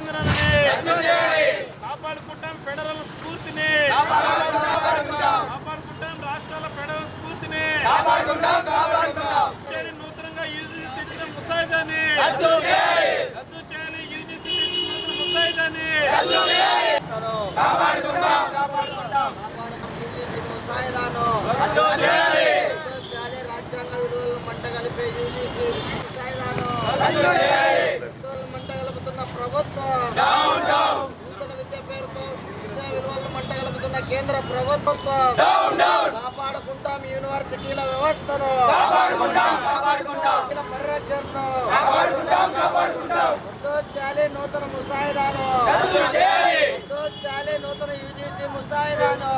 ತೆಲಂಗಾಣ కేంద్ర ప్రభుత్వం కాపాడుకుంటాం యూనివర్సిటీల వ్యవస్థను. పరిరక్షణను. నూతన ముసాయిదాను. వద్దు చాలే నూతన యూజీసీ ముసాయిదాను.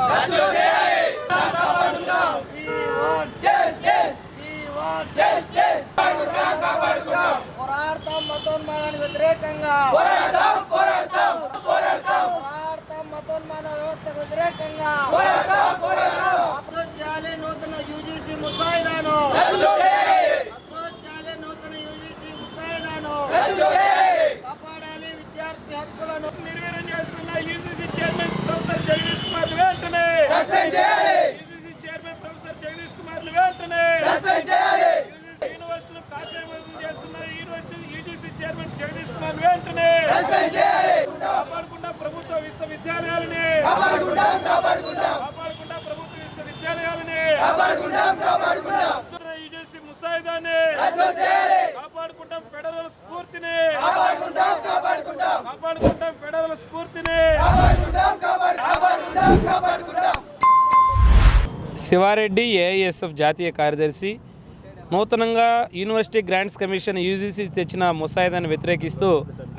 పోరాడతాం మతోన్మానానికి వ్యతిరేకంగా పోరాడతాం మతోన్మాన వ్యవస్థకు వ్యతిరేకంగా చేయాలి నూతన యూజీసీ ముసాయిదాను చేయాలి నూతన యూజీసీ ముసాయిదాను కాపాడాలి విద్యార్థి హక్కులను నిర్వీర్యం చేస్తున్న UGC chairman professor Jagadish Kumar వెంటనే! UGC chairman professor Jagadish Kumar వెంటనే! యూజీసీ యూనివర్సిటీలో కాషాయవాదం చేస్తున్న university UGC chairman Jagadish Kumar వెంటనే! కాపాడుకుంటా ప్రభుత్వ విశ్వవిద్యాలయాలని! కాపాడుకుంటా ప్రభుత్వ విశ్వవిద్యాలయాలని యూజీసీ ముసాయిదాన్ని కాపాడుకుంటాం ఫెడరల్ స్ఫూర్తిని కాపాడుకుంటాం స్ఫూర్తిని. శివారెడ్డి ఏఐఎస్ఎఫ్ జాతీయ కార్యదర్శి నూతనంగా యూనివర్సిటీ గ్రాంట్స్ కమిషన్ యూజీసీ తెచ్చిన ముసాయిదాన్ని వ్యతిరేకిస్తూ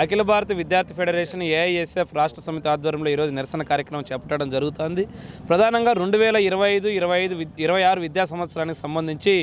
అఖిల భారత విద్యార్థి ఫెడరేషన్ ఏఐఎస్ఎఫ్ రాష్ట్ర సమితి ఆధ్వర్యంలో ఈరోజు నిరసన కార్యక్రమం చేపట్టడం జరుగుతోంది. ప్రధానంగా రెండు వేల ఇరవై ఐదు ఇరవై ఐదు ఇరవై ఆరు విద్యా సంవత్సరానికి సంబంధించి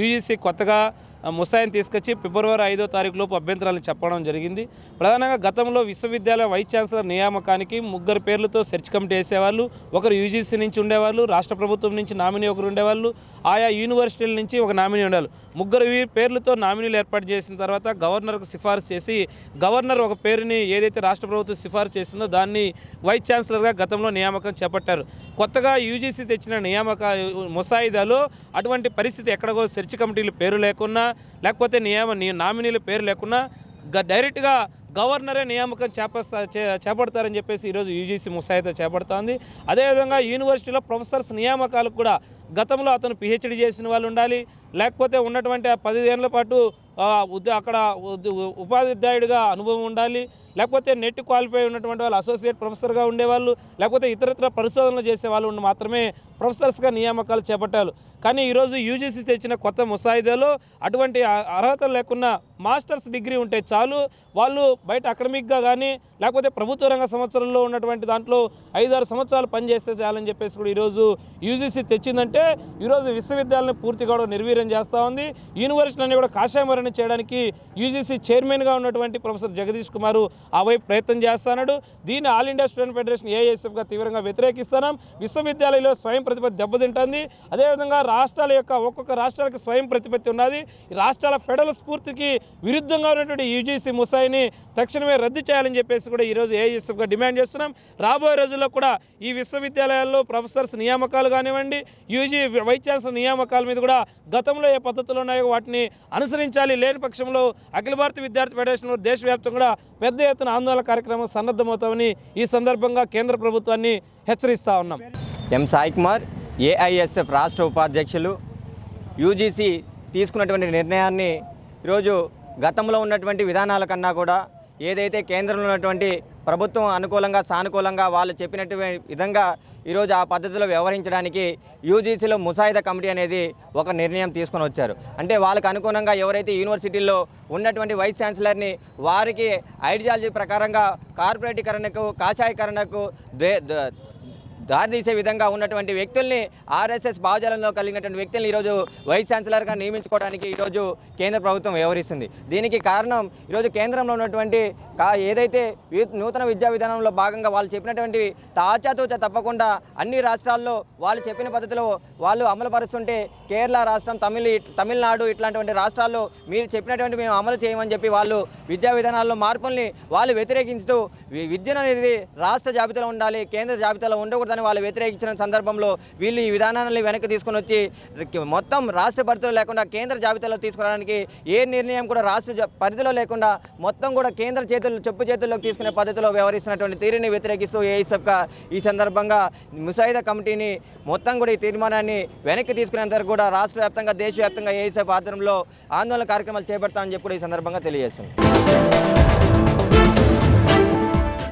యూజీసీ కొత్తగా ముసాయిని తీసుకొచ్చి ఫిబ్రవరి ఐదో తారీఖు లోపు అభ్యంతరాలు చెప్పడం జరిగింది. ప్రధానంగా గతంలో విశ్వవిద్యాలయ వైస్ ఛాన్సలర్ నియామకానికి ముగ్గురు పేర్లతో సెర్చ్ కమిటీ వేసేవాళ్ళు ఒకరు యూజీసీ నుంచి ఉండేవాళ్ళు రాష్ట్ర ప్రభుత్వం నుంచి నామినీ ఒకరు ఉండేవాళ్ళు ఆయా యూనివర్సిటీల నుంచి ఒక నామినీ ఉండేవాళ్ళు. ముగ్గురు పేర్లతో నామినీలు ఏర్పాటు చేసిన తర్వాత గవర్నర్కు సిఫార్సు చేసి గవర్నర్ ఒక పేరుని ఏదైతే రాష్ట్ర ప్రభుత్వం సిఫార్సు చేసిందో దాన్ని వైస్ ఛాన్సలర్గా గతంలో నియామకం చేపట్టారు. కొత్తగా యూజీసీ తెచ్చిన నియామక ముసాయిదాలో అటువంటి పరిస్థితి ఎక్కడ సెర్చ్ కమిటీలు పేరు లేకున్నా లేకపోతే నియామ నామినీల పేరు లేకున్నా గ- డైరెక్ట్గా గవర్నరే నియామకం చేపస్తా చే- చేపడతారని చెప్పేసి ఈరోజు యూజీసీ ముసాయిదా చేపడుతోంది. అదేవిధంగా యూనివర్సిటీలో ప్రొఫెసర్స్ నియామకాలకు కూడా గతంలో అతను పిహెచ్డి చేసిన వాళ్ళు ఉండాలి. లేకపోతే ఉన్నటువంటి పదిహేనుల పాటు అక్కడ ఉపాధ్యాయుడిగా అనుభవం ఉండాలి. లేకపోతే నెట్ క్వాలిఫై ఉన్నటువంటి వాళ్ళు అసోసియేట్ ప్రొఫెసర్గా ఉండేవాళ్ళు లేకపోతే ఇతరత్ర పరిశోధనలు చేసే వాళ్ళు మాత్రమే ప్రొఫెసర్స్గా నియామకాలు చేపట్టారు. కానీ ఈరోజు యూజీసీ తెచ్చిన కొత్త ముసాయిదాలో అటువంటి అర్హతలు అర్హత లేకున్నా మాస్టర్స్ డిగ్రీ ఉంటే చాలు వాళ్ళు బయట అకాడమిక్గా కానీ లేకపోతే ప్రభుత్వ రంగ సంవత్సరంలో ఉన్నటువంటి దాంట్లో ఐదారు సంవత్సరాలు పనిచేస్తే చాలని చెప్పేసి కూడా ఈరోజు యూజీసీ తెచ్చిందంటే ఈరోజు విశ్వవిద్యాలయం పూర్తిగా కూడా నిర్వీర్యం చేస్తూ ఉంది. యూనివర్సిటీని కూడా కాషాయమరణి చేయడానికి యూజీసీ చైర్మన్గా ఉన్నటువంటి ప్రొఫెసర్ జగదీష్ కుమార్ ఆ వైపు ప్రయత్నం చేస్తున్నాడు దీన్ని ఆల్ ఇండియా స్టూడెంట్ ఫెడరేషన్ ఏఐఎస్ఎఫ్గా తీవ్రంగా వ్యతిరేకిస్తున్నాం. విశ్వవిద్యాలయంలో స్వయం ప్రతిపత్తి దెబ్బతింటుంది. అదేవిధంగా రాష్ట్రాల యొక్క ఒక్కొక్క రాష్ట్రాలకు స్వయం ప్రతిపత్తి ఉన్నది. ఈ రాష్ట్రాల ఫెడరల్ స్ఫూర్తికి విరుద్ధంగా ఉన్నటువంటి యూజీసీ ముసాయిని తక్షణమే రద్దు చేయాలని చెప్పేసి కూడా ఈరోజు ఏఐఎస్ఎఫ్గా డిమాండ్ చేస్తున్నాం. రాబోయే రోజుల్లో కూడా ఈ విశ్వవిద్యాలయాల్లో ప్రొఫెసర్స్ నియామకాలు కానివ్వండి యూజీ వైస్ ఛాన్సలర్ నియామకాల మీద కూడా గతంలో ఏ పద్ధతులు ఉన్నాయో వాటిని అనుసరించాలి. లేని పక్షంలో అఖిల భారత విద్యార్థి ఫెడరేషన్ దేశవ్యాప్తంగా కూడా పెద్ద ఎత్తున ఆందోళన కార్యక్రమం సన్నద్ధమవుతామని ఈ సందర్భంగా కేంద్ర ప్రభుత్వాన్ని హెచ్చరిస్తా ఉన్నాం. ఎం సాయి కుమార్ ఏఐఎస్ఎఫ్ రాష్ట్ర ఉపాధ్యక్షులు యూజీసీ తీసుకున్నటువంటి నిర్ణయాన్ని ఈరోజు గతంలో ఉన్నటువంటి విధానాల కన్నా కూడా ఏదైతే కేంద్రంలో ఉన్నటువంటి ప్రభుత్వం అనుకూలంగా సానుకూలంగా వాళ్ళు చెప్పినటువంటి విధంగా ఈరోజు ఆ పద్ధతిలో వ్యవహరించడానికి యూజీసీలో ముసాయిదా కమిటీ అనేది ఒక నిర్ణయం తీసుకొని వచ్చారు. అంటే వాళ్ళకు అనుగుణంగా ఎవరైతే యూనివర్సిటీల్లో ఉన్నటువంటి వైస్ ఛాన్సలర్ని వారికి ఐడియాలజీ ప్రకారంగా కార్పొరేటీకరణకు కాషాయకరణకు దే దారితీసే విధంగా ఉన్నటువంటి వ్యక్తుల్ని ఆర్ఎస్ఎస్ భావజాలంలో కలిగినటువంటి వ్యక్తుల్ని ఈరోజు వైస్ ఛాన్సలర్గా నియమించుకోవడానికి ఈరోజు కేంద్ర ప్రభుత్వం వ్యవహరిస్తుంది. దీనికి కారణం ఈరోజు కేంద్రంలో ఉన్నటువంటి కా ఏదైతే నూతన విద్యా విధానంలో భాగంగా వాళ్ళు చెప్పినటువంటి తాచాతూచ తప్పకుండా అన్ని రాష్ట్రాల్లో వాళ్ళు చెప్పిన పద్ధతిలో వాళ్ళు అమలు పరుస్తుంటే కేరళ రాష్ట్రం తమిళ తమిళనాడు ఇట్లాంటి రాష్ట్రాల్లో మీరు చెప్పినటువంటి మేము అమలు చేయమని చెప్పి వాళ్ళు విద్యా విధానాల్లో మార్పుల్ని వాళ్ళు వ్యతిరేకించుతూ విద్యను అనేది రాష్ట్ర జాబితాలో ఉండాలి కేంద్ర జాబితాలో ఉండకూడదని వాళ్ళు వ్యతిరేకించిన సందర్భంలో వీళ్ళు ఈ విధానాన్ని వెనక్కి తీసుకొని వచ్చి మొత్తం రాష్ట్ర పరిధిలో లేకుండా కేంద్ర జాబితాలో తీసుకురావడానికి ఏ నిర్ణయం కూడా రాష్ట్ర జ- పరిధిలో లేకుండా మొత్తం కూడా కేంద్ర చేతుల్లో చెప్పు చేతుల్లోకి తీసుకునే పద్ధతిలో వ్యవహరిస్తున్నటువంటి తీరుని వ్యతిరేకిస్తూ ఏఐసబ్గా ఈ సందర్భంగా ముసాయిదా కమిటీని మొత్తం కూడా ఈ తీర్మానాన్ని వెనక్కి తీసుకునేంత కూడా రాష్ట్ర వ్యాప్తంగా దేశవ్యాప్తంగా ఏఐసబ్ ఆధ్వర్యంలో ఆందోళన కార్యక్రమాలు చేపడతామని చెప్పి ఈ సందర్భంగా తెలియజేస్తుంది